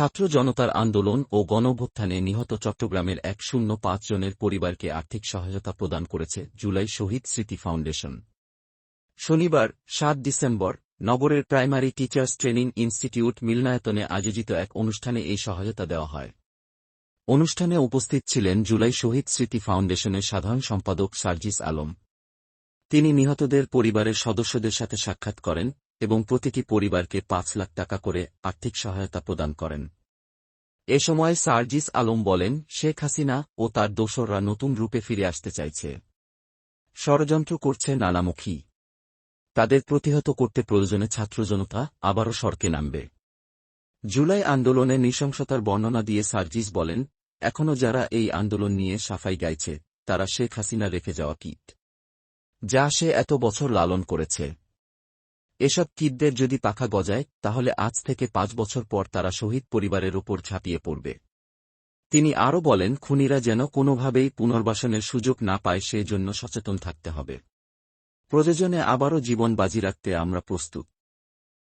ছাত্র জনতার আন্দোলন ও গণঅভ্যুত্থানে নিহত চট্টগ্রামের এক শূন্য পাঁচ জনের পরিবারকে আর্থিক সহায়তা প্রদান করেছে জুলাই শহীদ স্মৃতি ফাউন্ডেশন। শনিবার, সাত ডিসেম্বর, নগরের প্রাইমারি টিচার্স ট্রেনিং ইনস্টিটিউট মিলনায়তনে আয়োজিত এক অনুষ্ঠানে এই সহায়তা দেওয়া হয়। অনুষ্ঠানে উপস্থিত ছিলেন জুলাই শহীদ স্মৃতি ফাউন্ডেশনের সাধারণ সম্পাদক সার্জিস আলম। তিনি নিহতদের পরিবারের সদস্যদের সাথে সাক্ষাৎ করেন এবং প্রতিটি পরিবারকে পাঁচ লাখ টাকা করে আর্থিক সহায়তা প্রদান করেন। এ সময় সার্জিস আলম বলেন, শেখ হাসিনা ও তার দোসররা নতুন রূপে ফিরে আসতে চাইছে। ষড়যন্ত্র করছে নানামুখী। তাদের প্রতিহত করতে প্রয়োজনে ছাত্রজনতা আবারও সরকে নামবে। জুলাই আন্দোলনে নৃশংসতার বর্ণনা দিয়ে সার্জিস বলেন এখনও যারা এই আন্দোলন নিয়ে সাফাই গাইছে, তারা শেখ হাসিনা রেখে যাওয়া কিট। যা সে এত বছর লালন করেছে। এসব কিডদের যদি পাখা গজায়, তাহলে আজ থেকে পাঁচ বছর পর তারা শহীদ পরিবারের ওপর ঝাঁপিয়ে পড়বে। তিনি আরও বলেন, খুনিরা যেন কোনোভাবেই পুনর্বাসনের সুযোগ না পায়, সেই জন্য সচেতন থাকতে হবে। প্রয়োজনে আবারও জীবন বাজি রাখতে আমরা প্রস্তুত।